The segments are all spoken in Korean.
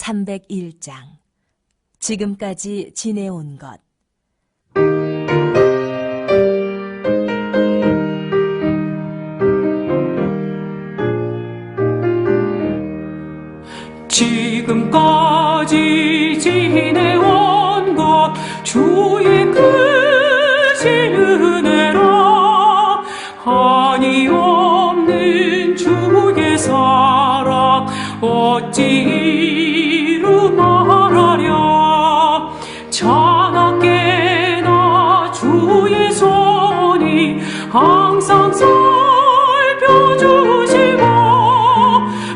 301장. 지금까지 지내온 것. 지금까지 지내온 것 주의 크신 은혜라 한이 없는 주의 사랑 어찌 이루 말하랴 자나깨나 주의 손이 항상 살펴주시고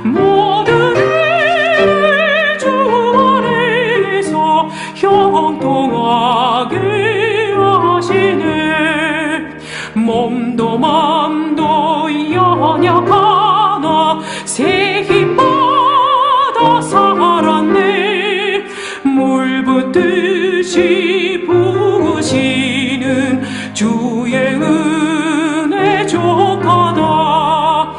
모든 일을 주 안에서 형통하게 하시네. 몸도 맘도 연약하 물 붓듯이 부으시는 주의 은혜 족하다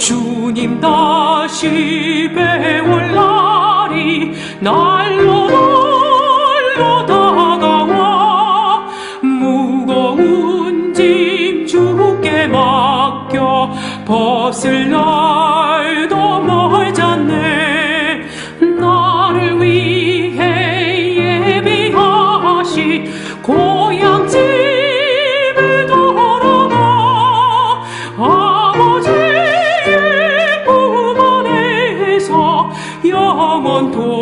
주님 다시 배울 날이 날로 날로 다가와. 무거운 짐 주께 맡겨 벗을 날 영원 도